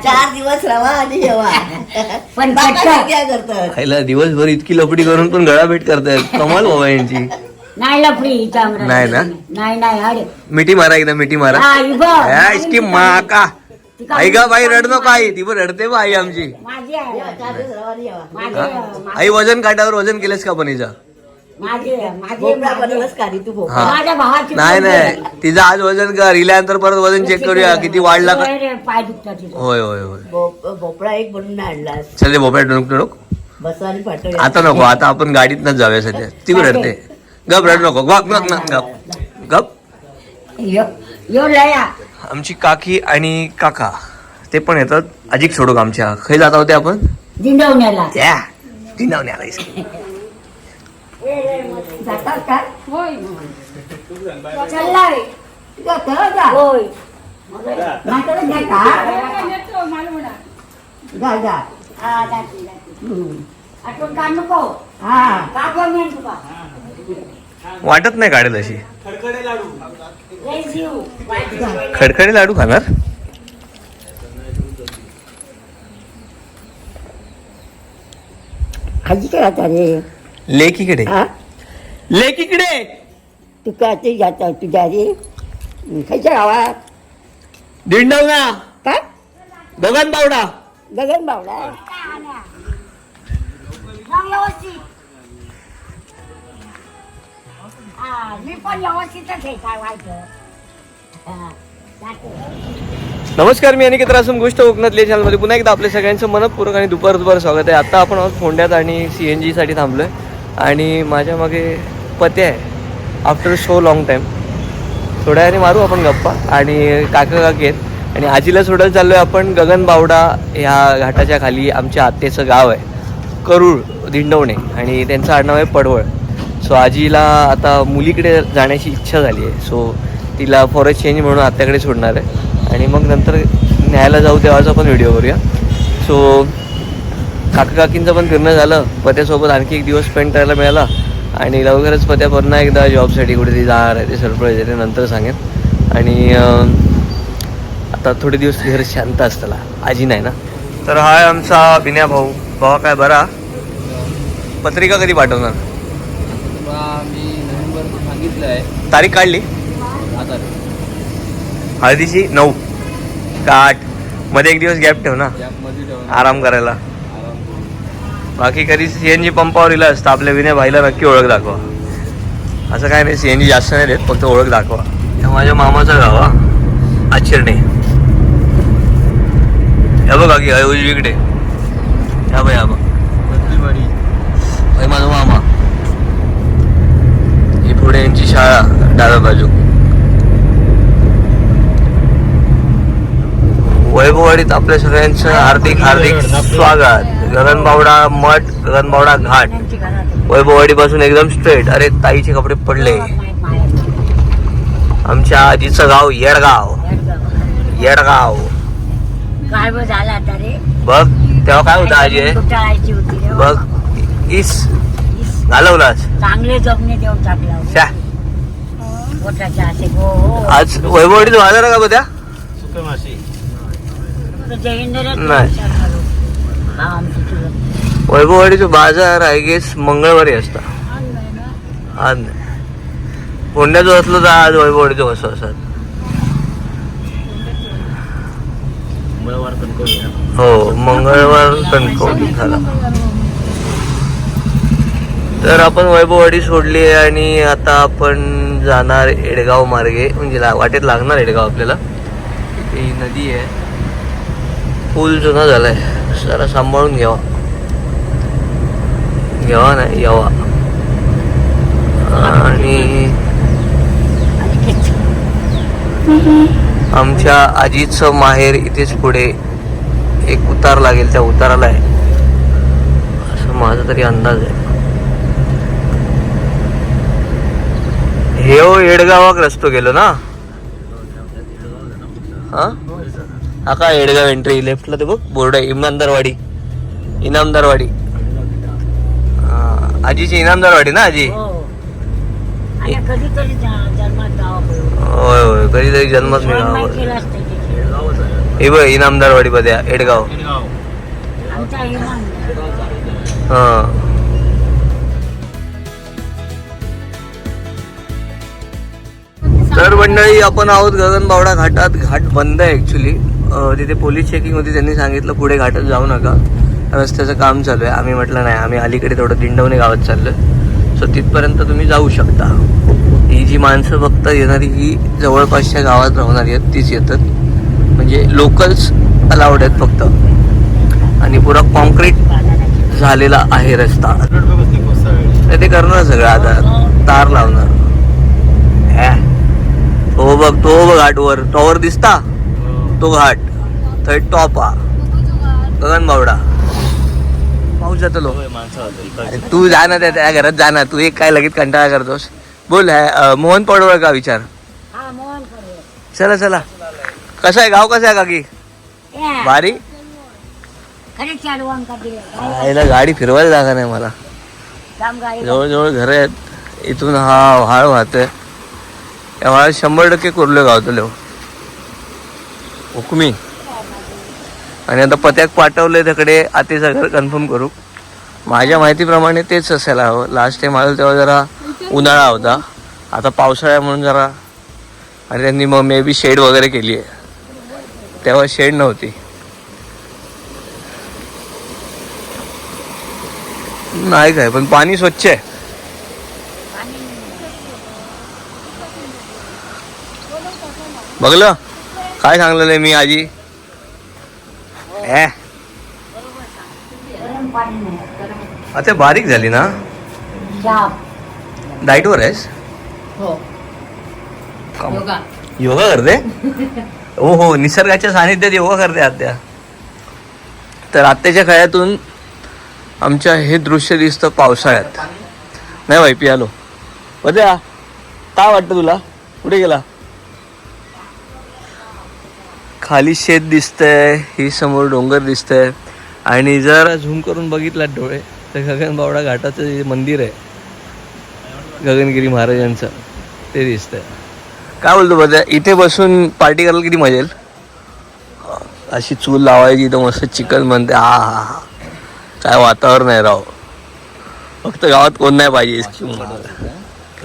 चार दिवस रवा आणि जेवा पण. काय करतात खायला दिवसभर इतकी लपडी करून पण गळा भेट करतायत कमाल बाबा यांची नाही लफडी. नाही ना? नाही नाही अरे मिठी मारा एकदा मिठी मारा हा, ही बघ. इसकी मा का ती का- आई गा बाई रड नको आई ती पण रडते बा आई आमची माझी आहे. जेवा, चार दिवस रवा आणि जेवा माझी हा? आहे. आई वजन काट्यावर वजन केलंस का पण हिचा माझी आहे. माझी आहे. भोपळा माझी आहे. बनवलंस का रे तू भोपळा? हा. माझ्या भावाची नाही नाही. तिचं आज वजन कर. हिल्यानंतर परत वजन चेक करूया. किती वाढला का? होय रे, पाय दुखतात तिचं. होय होय होय. भोप- भोपळा एक बनवून आणलास. चल भोपळ्या टणूक आता नको आता आपण गाडीतनच जाऊया सध्या. ती पण रडते. गप रड नको. गप गप गप गप. गप. यो यो लया. आमची काकी आणि काका ते पण येतात. अधिक सोडूक आमच्या. खै जाता होते आपण? दिंडवण्याला. आलायस जातात का चालला रे. जातं का? होय नाहीतर नाही का? जा, जा. हा, जाते, जाते. हम्म. आठवण काढ नको हा का गं मी तुका वाटत नाही काढेल अशी. खडखडे लाडू खाणार खाली काय आता रे लेकीकडे. हा? लेकीकडे. तू काय ते जाता तुझ्या रे खायच्या गावात दिंडवना. काय? गगन बावडा गगन बावडा मी पण व्यवस्थितच आहे काय व्हायचं हा, जाते. नमस्कार मी अनिकेत रासम गोष्ट कोकणातल्या चॅनलमध्ये पुन्हा एकदा आपल्या सगळ्यांचं मनपूर्वक आणि दुपार दुपार स्वागत आहे. आता आपण आहोत फोंड्यात आणि सी एन जीसाठी थांबलो आहे आणि माझ्या मागे पते आहे. आफ्टर सो लॉंग टाईम थोड्या वेळाने मारू आपण गप्पा. आणि काका काकी आहेत. आणि आजीला सोडायला चाललो आहे आपण गगन बावडा ह्या घाटाच्या खाली आमच्या आत्तेचं गाव आहे. करूळ दिंडवणे. आणि त्यांचं आडनाव आहे पडवळ. सो आजीला आता मुलीकडे जाण्याची इच्छा झाली आहे. सो तिला फॉरेस्ट चेंज म्हणून आत्याकडे सोडणार आहे. आणि मग नंतर न्यायला जाऊ तेव्हाचा पण व्हिडिओ करूया. सो काकींचं पण फिरणं झालं. पत्यासोबत आणखी एक दिवस स्पेंड करायला मिळाला. आणि लवकरच पत्या पुन्हा एकदा जॉबसाठी कुठेतरी जाणार आहे ते सरप्राईज आहे ते नंतर सांगेन. आणि आता थोडे दिवस घर शांत असताला. आजी नाही ना? तर हा आहे आमचा विनया भाऊ. भावा काय बरा? पत्रिका कधी पाठवणार? तारीख काढली? आता हळदीची? नऊ. का आठमध्ये एक दिवस गॅप ठेव ना. आराम करायला. बाकी कधी सी एन जी पंपावर इला असतं. आपल्या विनय भाईला नक्की ओळख दाखवा. असं काय नाही सी एन जी जास्त नाही देत फक्त ओळख दाखवा. हे माझ्या मामाचं गाव आचिरणे. हे बघ हे उजवीकडे ह्या बघ ह्या बघ. माझा मामा. ही पुढे यांची शाळा डाव्या बाजू. वैभववाडीत आपल्या सगळ्यांचं हार्दिक हार्दिक स्वागत. गगनबावडा मठ गगनबावडा घाट. वैभववाडी पासून एकदम स्ट्रेट अरे ताईचे कपडे पडले. आमच्या आजीचं गाव येडगाव. येडगाव. बघ तेव्हा काय होतं आजी? बघ इस. घालवलास चांगले जगणे देऊन टाकला शा पोटाच्या असे हो. आज वैभववाडीत बाजार का जयेंद्रच नाही. विचार करू. हा, आमची चुलत. वैभववाडीचं बाजार आय गेस मंगळवारी असतं. आज नाही पुण्याचं असलं तर आज वैभववाडीचं कसं असत हो? मंगळवार कणकवली झाला तर आपण वैभववाडी सोडली आहे आणि आता आपण जाणार एडगाव मार्गे म्हणजे ला- वाटेत लागणार एडगाव आपल्याला. ही नदी आहे. पूल जुना झालाय. जरा सांभाळून घ्यावा. घ्यावा नाही यावा. आणि आमच्या आजीचं माहेर इथेच पुढे एक उतार लागेल त्या उताराला आहे. असं माझा तरी अंदाज आहे. हे हो येडगावाक रस्तो गेलो ना? हा? हा येडगाव एंट्री लेफ्टला ते बघ बोर्ड आहे इमानदारवाडी इनामदारवाडी. आजीची इनामदारवाडी ना आजी? हो. कधीतरी जन्मात होय होय कधीतरी मिळावा. तिथे. हे बघ इनामदारवाडी मध्ये एडगाव. हा. तर मंडळी आपण आहोत गगनबावडा घाटात. घाट बंद आहे ऍक्च्युली तिथे पोलीस चेकिंग होती त्यांनी सांगितलं पुढे घाटात जाऊ नका. रस्त्याचं काम चालू आहे. आम्ही म्हटलं नाही आम्ही अलीकडे थोडं दिंडवणे गावात चाललोय. सो तिथपर्यंत तुम्ही जाऊ शकता. ही जी माणसं फक्त येणारी ही जवळपासच्या गावात राहणारी आहेत तीच येतात. म्हणजे लोकल्स अलाउड आहेत फक्त. आणि पुरा कॉन्क्रीट झालेला आहे रस्ता. तर ते करणार सगळं आता. तार लावणार. ह्या. तो बघ तो बघ घाटवर टॉवर दिसता? तो घाट. थंय टॉप हा गगन बावडा पाऊस जातो लो. होय, माणसं होते अरे तू जा ना त्या घरात जा ना तू एक काय लगेच कंटाळा करतोस? बोल मोहन पडवळ का विचार? हा चला चला. कसं आहे गाव कसं आहे काकी? भारी? आईला गाडी फिरवायला जागा नाही मला. जवळजवळ घर आहेत. इथून हा व्हाळ वाहतोय. या व्हाळात शंभर टक्के कुर्ले गावतले हुकमी आणि आता पत्याक पाठवले तिकडे आते सगळं कन्फर्म करू. माझ्या माहितीप्रमाणे तेच असायला हवं. लास्ट टाइम आलं तेव्हा जरा उन्हाळा होता. आता पावसाळा म्हणून जरा आणि त्यांनी मग मे बी शेड वगैरे केली आहे. तेव्हा शेड नव्हती. नाही काय पण पाणी स्वच्छ आहे. बघलं? काय सांगलेलं मी आजी? ए आता बारीक झाली ना? चाप डाईटवर आहेस? हो. योगा. करते? हो हो निसर्गाच्या सानिध्यात योगा करते आत्या. तर आत्याच्या खळ्यातून आमच्या हे दृश्य दिसतं पावसाळ्यात. नाही बाई पियालो. बद्या काय वाटतं तुला? कुठे गेला? खाली शेत दिसतंय ही समोर डोंगर दिसतंय. आणि जरा झूम करून बघितला डोळे तर गगनबावडा घाटाचं जे मंदिर आहे गगनगिरी महाराजांचं ते दिसतंय. काय बोलतो बघा इथे बसून पार्टी करायला किती मजा येईल? अशी चूल लावायची इथं मस्त चिकन म्हणते हा हा हा. काय वातावरण आहे राव. फक्त गावात कोण नाही पाहिजे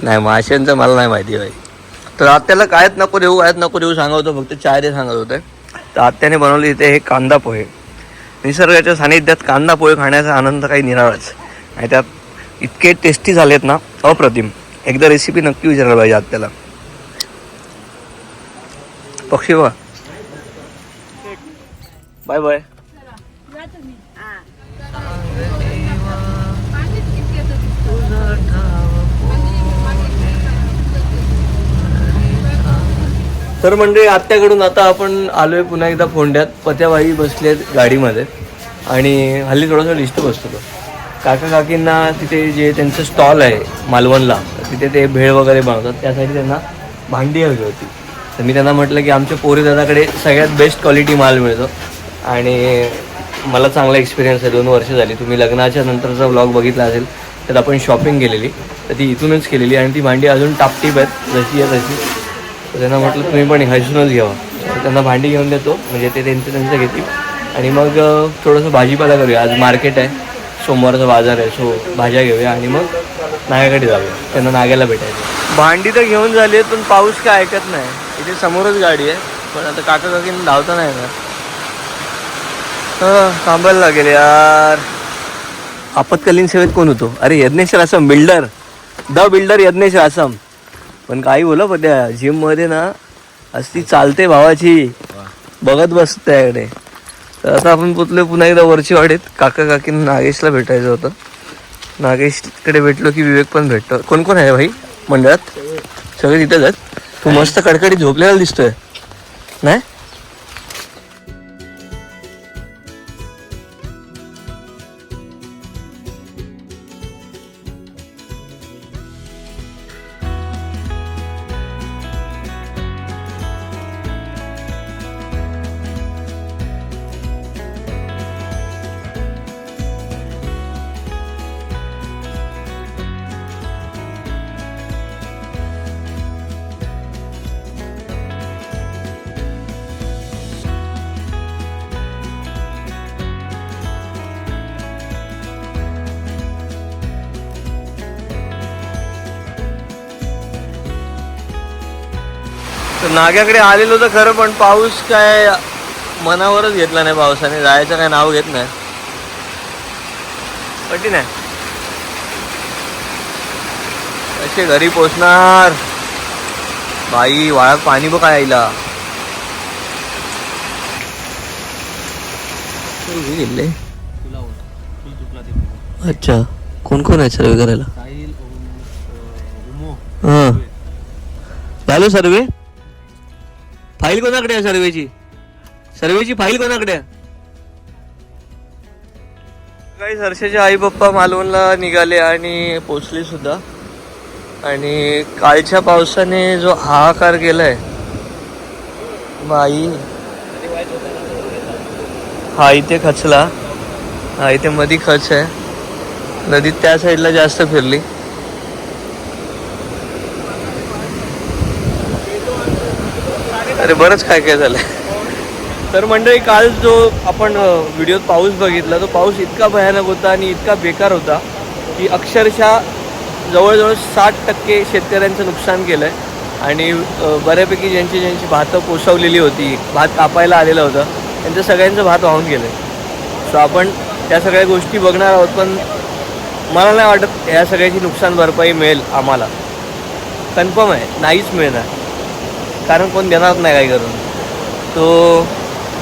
नाही माशांचं मला नाही माहिती भाई. तर आत्याला कायच नको देऊ कायच नको देऊ सांगत होतो फक्त चाय दे सांगत होते. तर आत्याने बनवले इथे हे कांदा पोहे. निसर्गाच्या सानिध्यात कांदा पोहे खाण्याचा आनंद काही निराळाच. आणि त्यात इतके टेस्टी झालेत ना अप्रतिम. एकदा रेसिपी नक्की विचारायला पाहिजे आत्याला. पक्षी बा बाय बाय तर म्हणजे आत्याकडून आता आपण आलोय पुन्हा एकदा फोंड्यात. पत्याबाई बसले आहेत गाडीमध्ये. आणि हल्ली थोडासा डिस्टर्ब असतो तो. काका काकींना तिथे जे त्यांचं स्टॉल आहे मालवणला तिथे ते भेळ वगैरे बनवतात. त्यासाठी त्यांना भांडी हवी होती. तर मी त्यांना म्हटलं की आमच्या पोरी दादाकडे सगळ्यात बेस्ट क्वालिटी माल मिळतो. आणि मला चांगला एक्सपिरियन्स आहे. दोन वर्ष झाली. तुम्ही लग्नाच्या नंतरचा व्लॉग बघितला असेल तर आपण शॉपिंग केलेली. तर ती इथूनच केलेली आणि ती भांडी अजून टापटीप आहेत. जशी आहे तशी. त्यांना म्हटलं तुम्ही पण हसूनच घ्यावा त्यांना भांडी घेऊन देतो. म्हणजे ते त्यांचं त्यांचं घेतील आणि मग थोडंसं भाजीपाला करूया. आज मार्केट आहे. सोमवारचा बाजार आहे. सो भाज्या घेऊया आणि मग नाग्याकडे जाऊया. त्यांना नाग्याला भेटायचं. भांडी तर घेऊन झाली पण पाऊस काय ऐकत नाही. इथे समोरच गाडी आहे. पण आता काका काकींना धावता नाही ना हं, थांबायला लागेल यार. आपत्कालीन सेवेत कोण होतो? अरे Yajneshwar awesome builder. The builder Yajneshwar awesome पण काही बोला पण त्या जिममध्ये ना असती चालते भावाची. बघत बसत त्याकडे. तर आता आपण पुतले पुन्हा एकदा वरची वाडीत काका काकींना नागेशला भेटायचं होतं. नागेशकडे भेटलो की विवेक पण भेटतो. कोण कोण आहे भाई मंडळात? सगळे तिथेच आहेत. तू मस्त कडकडीत झोपलेला दिसतोय. नाही? तर नाग्याकडे आलेलो तर खरं पण पाऊस काय मनावरच घेतला नाही पावसाने. जायचं काय नाव घेत नाही. कठीण आहे कसे घरी पोचणार? बाई वाळात पाणी बघ काय यायला गेले अच्छा. कोण कोण आहे सर्वे करायला? हा. झालो सर्वे? फाईल कोणाकडे आहे सर्वेची? सर्वेची फाईल कोणाकडे आहे? काही सरसेचे आई पप्पा मालवणला निघाले आणि पोचले सुद्धा. आणि कालच्या पावसाने जो हाहाकार केलाय आई हा इथे खचला. हा इथे मधी खच आहे. नदीत त्या साईडला जास्त फिरली. अरे बरंच काय काय झालं तर मंडळी काल जो आपण व्हिडिओत पाऊस बघितला तो पाऊस इतका भयानक होता आणि इतका बेकार होता की अक्षरशः जवळजवळ साठ टक्के शेतकऱ्यांचं नुकसान केलं आहे आणि बऱ्यापैकी ज्यांची ज्यांची भातं पोसवलेली होती भात कापायला आलेलं होतं त्यांचं सगळ्यांचं भात वाहून गेलं आहे सो आपण त्या सगळ्या गोष्टी बघणार आहोत पण मला नाही वाटत या सगळ्याची नुकसान भरपाई मिळेल आम्हाला. कन्फर्म आहे नाहीच मिळणार. कारण कोण देणार नाही काही करून. तो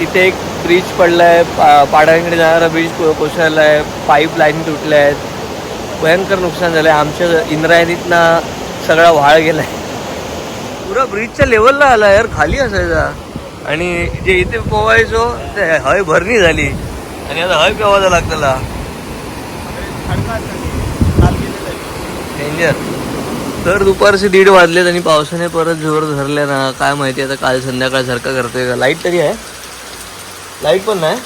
तिथे एक ब्रिज पडला आहे पा पाड्यांकडे जाणारा ब्रिज को कोसळला आहे पाईप लाईन तुटल्या आहेत भयंकर नुकसान झालं आहे आमच्या इंद्रायणीतनं सगळा वाळ गेला आहे पुरा ब्रिजच्या लेवलला आला यार खाली असायचा. आणि जे इथे पोवायचो ते हय भरणी झाली. आणि आता हय पेवायला लागतला डेंजर तर दुपारचे दीड वाजलेत आणि पावसाने परत जोर धरले ना. काय माहिती आता काल संध्याकाळसारखं करतोय का? लाइट तरी आहे. लाइट पण नाही.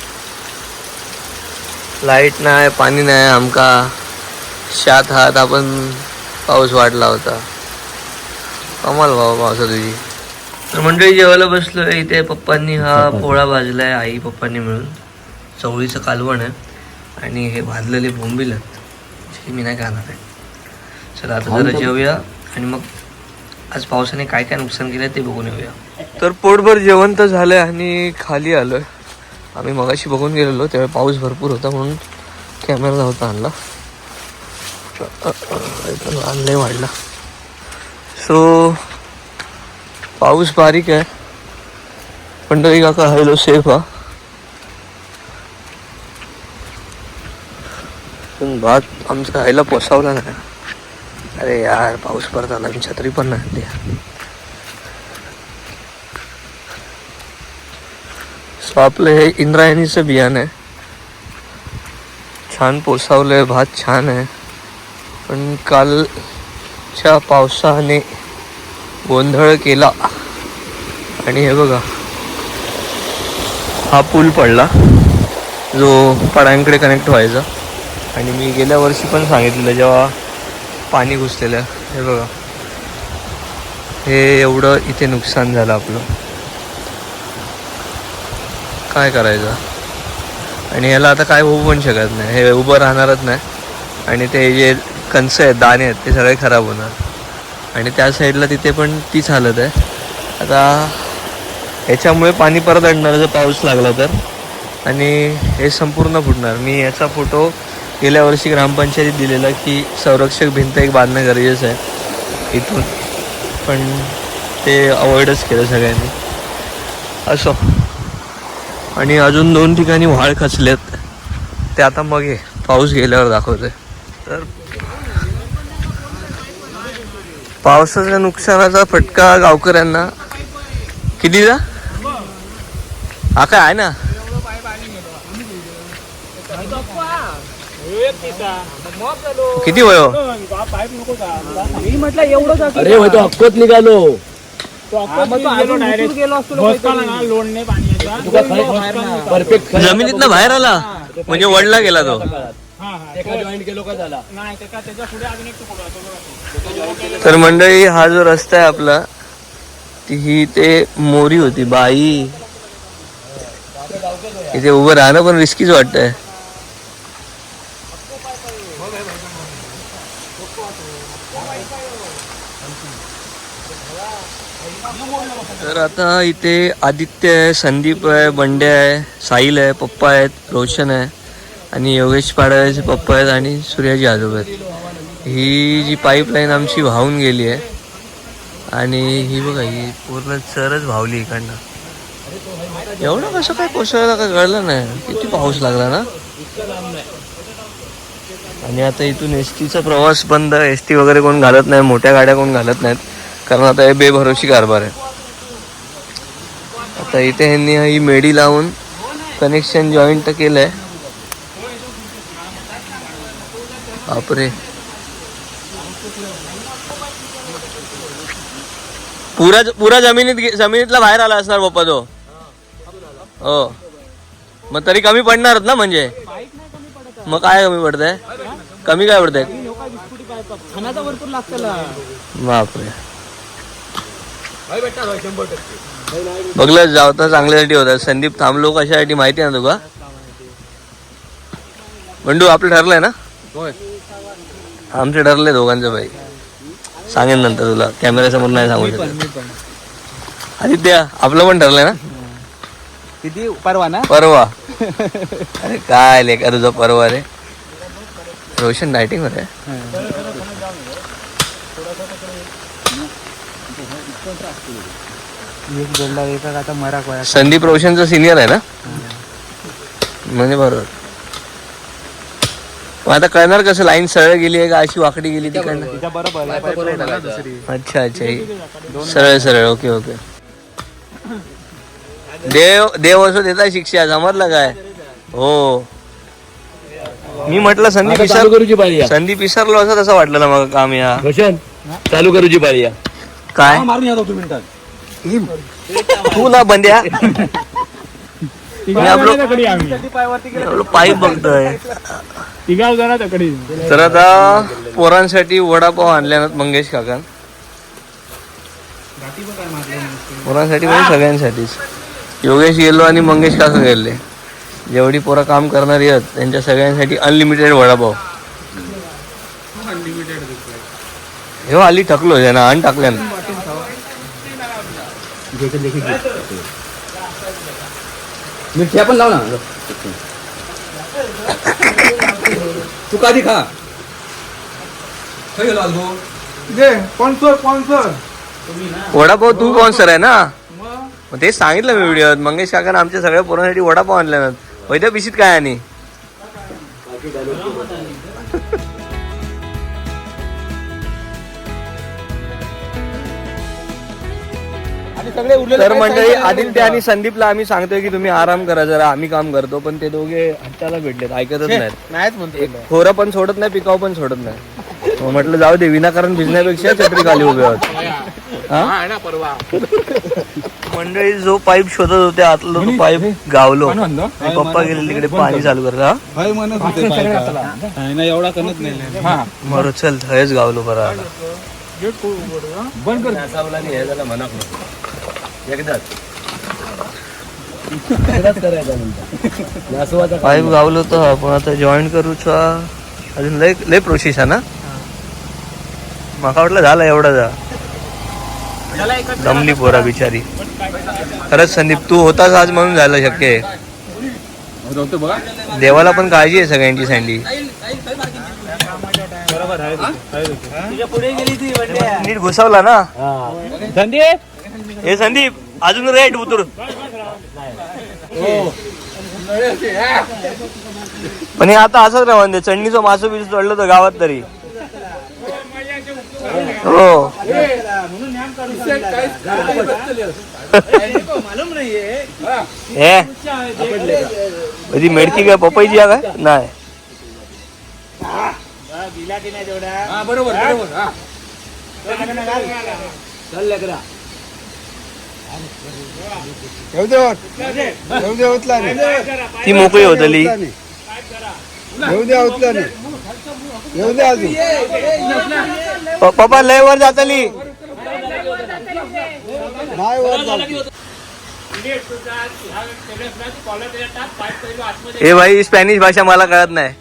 लाइट नाही पाणी नाही आमका शात हात आपण पाऊस वाढला होता. कमाल भाऊ पावसा तुझी. तर मंडळी जेवायला बसलो इथे पप्पांनी हा पोळा भाजलाय आई पप्पांनी मिळून. चवळीचं कालवण आहे. आणि हे भाजलेले बोंबील आहेत मी नाही खाणार आहे. चला आता जरा जेवूया आणि मग आज पावसाने काय काय नुकसान केलं ते बघून येऊया. तर पोटभर जेवण तर झालंय आणि खाली आलोय. आम्ही मगाशी बघून गेलेलो त्यावेळी पाऊस भरपूर होता म्हणून कॅमेरा नव्हता आणला. आणलंय वाढला. सो पाऊस बारीक आहे. पंढरी काका हॅलो सेफ हा. पण भात आमचा खायला पोसावला नाही. अरे यार पाऊस परत आला मी छत्री पण नाही सो आपलं हे इंद्रायणीचं बियाणं आहे. छान पोसावलंय भात छान आहे. पण कालच्या पावसाने गोंधळ केला. आणि हे बघा हा पूल पडला. जो पाड्यांकडे कनेक्ट व्हायचा. आणि मी गेल्या वर्षी पण सांगितलेलं जेव्हा पाणी घुसलेलं हे बघा. हे एवढं इथे नुकसान झालं आपलं. काय करायचं? आणि याला आता काय होऊ पण शकत नाही. हे उभं राहणारच नाही. आणि ते जे कणसं आहेत दाणे आहेत ते सगळे खराब होणार. आणि त्या साईडला तिथे पण तीच हालत आहे. आता ह्याच्यामुळे पाणी परत आणणार जर पाऊस लागला तर. आणि हे संपूर्ण फुटणार. मी याचा फोटो गेल्या वर्षी ग्रामपंचायतीत दिलेलं की संरक्षक भिंत एक बांधणं गरजेचं आहे इथून. पण ते अवॉइडच केलं सगळ्यांनी. असो. आणि अजून दोन ठिकाणी व्हाळ खचलेत. ते आता मग हे पाऊस गेल्यावर दाखवते तर पावसाच्या नुकसानाचा फटका गावकऱ्यांना. कितीचा? हा काय आहे ना? किती वय हो? अरे होय तो हक्कत निघालो. परफेक्ट जमिनीतनं बाहेर आला? म्हणजे वडला गेला तो? जॉईंट केलो का झाला? तर मंडळी हा जो रस्ता आहे आपला ती ही ते मोरी होती बाई. इथे उभं राहणं पण रिस्कीच वाटतंय. आता इथे आदित्य आहे संदीप आहे बंडे आहे साहिल आहे पप्पा आहेत रोशन आहे आणि योगेश पाडव्याचे पप्पा आहेत आणि सूर्याजी आजोबा आहेत. ही जी पाईपलाईन आमची वाहून गेली आहे आणि ही बघा ही पूर्ण चरच भावली इकडनं. एवढं कसं काय कोसळलं का कळलं नाही. किती पाऊस लागला ना? आणि आता इथून एस टीचा प्रवास बंद. एस टी वगैरे कोण घालत नाही मोठ्या गाड्या कोण घालत नाहीत. कारण आता हे बेभरोशी कारभार आहे. आता इथे ह्यांनी ही मेडी लावून कनेक्शन जॉईंट तर केलंय. बापरे. पुरा पुरा जमिनीत गे- जमिनीतला बाहेर आला असणार बाप्पा तो. हो. मग तरी कमी पडणारच ना म्हणजे? मग काय कमी पडतंय? कमी काय पडतंय? बापरे. बघलं जाऊ तर चांगल्यासाठी होता संदीप थांबलो कशासाठी माहिती आहे ना तुका? बंडू आपलं ठरलंय ना? आमचे ठरले दोघांचं भाई सांगेन नंतर तुला. कॅमेरा समोर नाही सांगू शकत. आदित्य आपलं पण ठरलंय ना? किती? परवा ना? परवा. अरे काय लेका तुझा परवा रे. रोशन डायटिंग वर आहे आता मराक वया. संदीप रोशनचा सिनियर आहे ना? म्हणजे बरोबर. मग आता कळणार कसं लाईन सरळ गेली आहे का? अशी वाकडी गेली तिकडनं? बरोबर. दुसरी. अच्छा अच्छा. ही. सरळ सरळ. Okay okay. देव देव असो देता शिक्षा. समजलं काय? हो. मी म्हटलं संदीप विसर करूची पाळी संदीप विसरलो असं तसं वाटलं ना मग काम या. रोशन चालू करूची पाळी काय? मारून या दोन मिनिटात. तू ना बंद्या पाईप बघतोय. तर आता पोरांसाठी वडापाव आणल्यानं मंगेश काकान पोरांसाठी म्हणजे सगळ्यांसाठीच. योगेश गेलो आणि मंगेश काका गेले. जेवढी पोरं काम करणारी आहेत त्यांच्या सगळ्यांसाठी अनलिमिटेड वडापाव. हे आली थकलो ना अन टाकल्यानं. मिरच्या पण लाव ना. तू कधी खा. वडापाव तू स्पॉन्सर आहे ना? मग? तेच सांगितलं मी व्हिडिओत. मंगेश काकानं आमच्या सगळ्या पोरांसाठी वडापाव आणल्या ना वैद्या पिशीत काय आणि? तर मंडळी आदित्य आणि संदीपला आम्ही सांगतोय की तुम्ही आराम करा जरा आम्ही काम करतो पण ते दोघे हट्टाला भेटलेत ऐकतच नाहीत. नाहीच म्हणतो खोरं पण सोडत नाही पिकाव पण सोडत नाही. मग म्हटलं जाऊ दे विनाकारण भिजण्यापेक्षा छत्री खाली उभे आहोत. हा? ना परवा. मंडळी जो पाईप शोधत होते आतला तो पाईप गावलो. पप्पा गेले तिकडे पाणी चालू करता म्हणत होते एवढा कणत नाही. हा. मरो चल थयच गावलो बरं बंद कर. हे एकदाच. करायचा पाईप गावलो तर आपण आता जॉईन करूचा अजून लय लय प्रोसेस आहे ना? माका वाटलं झालं एवढा जा. दमली पोरा बिचारी. खरंच संदीप तू होताच आज म्हणून झालं शक्य आहे. देवाला पण काळजी आहे सगळ्यांची सँडी. नीट घुसवला ना? संदीप! हे संदीप अजून रेट उतरून. पण हे आता असंच राहून दे चढणीचं मासो बिसू चढलं तर गावात तरी. हो. हे? कधी मेडकी काय पपईची काय? नाही. बरोबर बरोबर हा चल लेकरा ती मोकळी होतली पप्पा लय वर जातली हे भाई स्पॅनिश भाषा मला कळत नाही.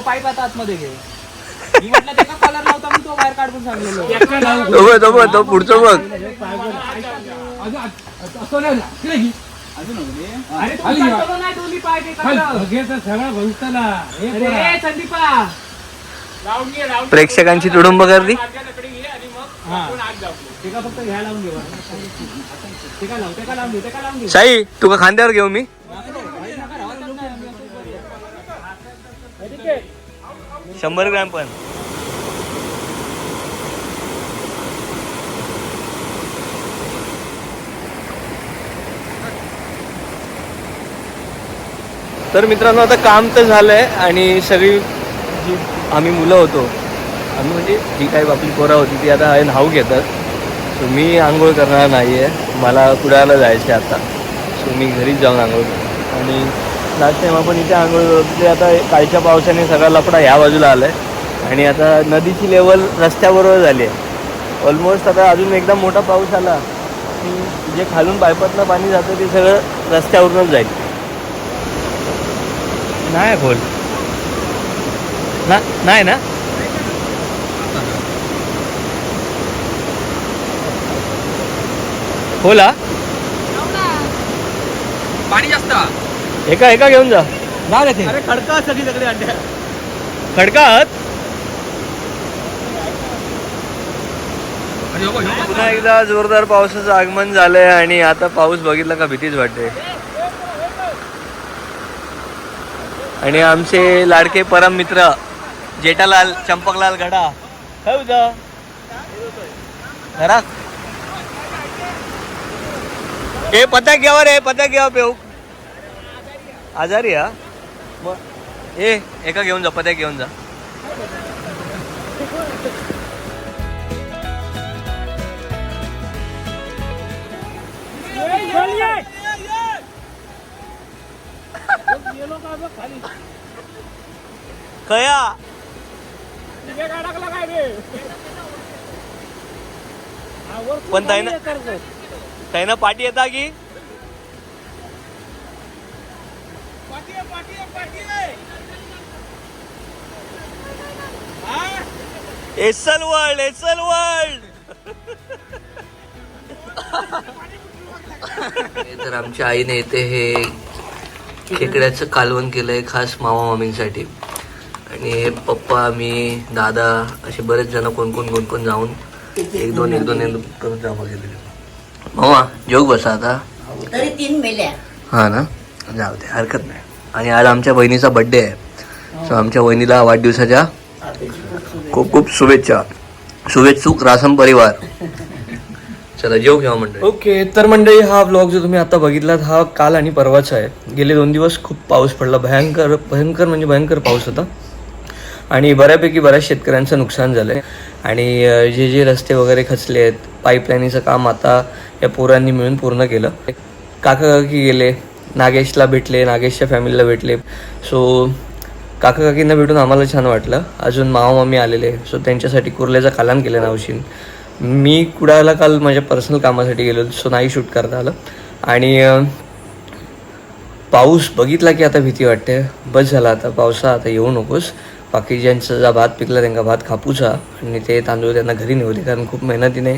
पाईप आता आतमध्ये घे. तो बाहेर काढून सांगलेलो. तो बघ तो बघ तो पुढचं बघ. प्रेक्षकांची तुडुंब घे साई तुका खांद्यावर घेऊ मी. शंभर ग्रॅम पण. तर मित्रांनो आता काम तर झालं आहे आणि सगळी जी आम्ही मुलं होतो आम्ही म्हणजे जी काही आपली पोरं होती ती आता आहे नाव घेतात. सो मी आंघोळ करणार नाही आहे मला कुडाळला जायचं आहे आता. सो मी घरीच जाऊन आंघोळ आणि लास्ट टाईम आपण इथे आंघोळ करत आता कालच्या पावसाने सगळा लफडा ह्या बाजूला आला आहे आणि आता नदीची लेवल रस्त्याबरोबर झाली आहे. ऑलमोस्ट आता अजून एकदा मोठा पाऊस आला. की जे खालून पायपातनं पाणी जातं ते सगळं रस्त्यावरूनच जाईल. नाही खोल ना नाही ना? खोला पाणी जास्त. एका एका घेऊन जा. अरे खडका सगळी सगळी अंड्या खडकात पुन्हा एकदा जोरदार पावसाचं आगमन झालंय आणि आता पाऊस बघितला का भीतीच वाटते. आणि आमचे लाडके परम मित्र जेठालाल चंपकलाल गडा. काय होता घरात ए पता घ्यावा रे पता घ्यावा पेऊ. आजारी हा? मग ए एका घेऊन जा पत्या घेऊन जा. कया पण ताई ना ताई ना पाठी येता की? एसल वर्ल्ड एसल वर्ल्ड तर आमच्या आईने इथे हे खेकड्याचं कालवण केलंय खास मामा मामींसाठी. आणि पप्पा मी दादा असे बरेच जण कोण कोण कोण कोण जाऊन एक दोन एक दोन एक दोन करून जमा केलेले. मामा जेव बसा आता. तरी तीन मेल्या. हा ना? जाऊ दे हरकत नाही. आणि आज आमच्या बहिणीचा बड्डे आहे. सो आमच्या बहिणीला वाढदिवसाच्या खूप खूप शुभेच्छा. शुभेच्छुक रासम परिवार. चला जेव घेऊ मंडळी. ओके तर मंडळी हा ब्लॉग जो तुम्ही आता बघितलात हा काल आणि परवाचा आहे. गेले दोन दिवस खूप पाऊस पडला. भयंकर भयंकर म्हणजे भयंकर पाऊस होता. आणि बऱ्यापैकी बऱ्याच शेतकऱ्यांचं नुकसान झालं आहे आणि जे जे रस्ते वगैरे खचले आहेत पाईपलाईनीचं काम आता या पोरांनी मिळून पूर्ण केलं. काका काकी गेले नागेशला भेटले नागेशच्या फॅमिलीला भेटले. सो काका काकींना भेटून आम्हाला छान वाटलं. अजून मामा मामी आलेले सो त्यांच्यासाठी कुर्ल्याचा कालान केलं नावशीन मी कुडाळला काल माझ्या पर्सनल कामासाठी गेलो सो नाही शूट करता आलं. आणि पाऊस बघितला की आता भीती वाटते. बस झाला आता पावसा आता येऊ नकोस. बाकी ज्यांचा जा भात पिकला त्यांना भात कापूचा आणि ते तांदूळ त्यांना घरी नव्हते कारण खूप मेहनतीने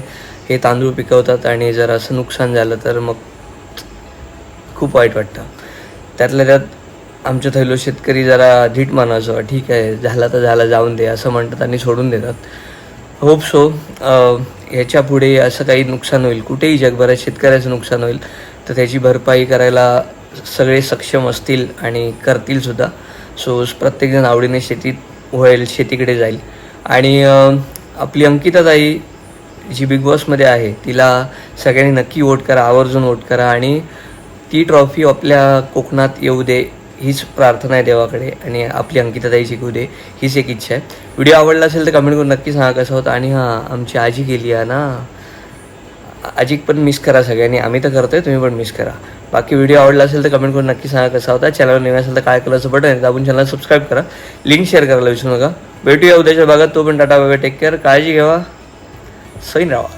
हे तांदूळ पिकवतात आणि जर असं नुकसान झालं तर मग खूप वाईट वाटतं. त्यातल्या त्यात आमच्या थैलो शेतकरी जरा धीट मानायचं ठीक आहे झाला तर झाला जाऊन दे असं म्हणतात आणि सोडून देतात. होप सो uh, ह्याच्या पुढे असं काही नुकसान होईल. कुठेही जगभरात शेतकऱ्याचं नुकसान होईल तर त्याची भरपाई करायला सगळे सक्षम असतील आणि करतील सुद्धा. सो प्रत्येकजण आवडीने शेतीत होईल शेतीकडे जाईल. आणि uh, आपली अंकिताताई जी बिग बॉसमध्ये आहे तिला सगळ्यांनी नक्की वोट करा आवर्जून वोट करा आणि ती ट्रॉफी आपल्या कोकणात येऊ दे. हीच प्रार्थना आहे देवाकडे आणि आपली अंकिताताई शिकू दे हीच एक इच्छा आहे. व्हिडिओ आवडला असेल तर कमेंट करून नक्की सांगा कसा होता. आणि हां आमची आजी गेली आहे ना. आजीक पण मिस करा सगळ्यांनी. आम्ही तर करतोय तुम्ही पण मिस करा. बाकी व्हिडिओ आवडला असेल तर कमेंट करून नक्की सांगा कसा होता. चॅनल नवीन असेल तर काय कलरचं बटन आहे दाबून चॅनल सबस्क्राईब करा. लिंक शेअर करायला विसरू नका. भेटूया उद्याच्या भागात. तो पण टाटा बाबा टेक केअर काळजी घ्यावा सैन राहा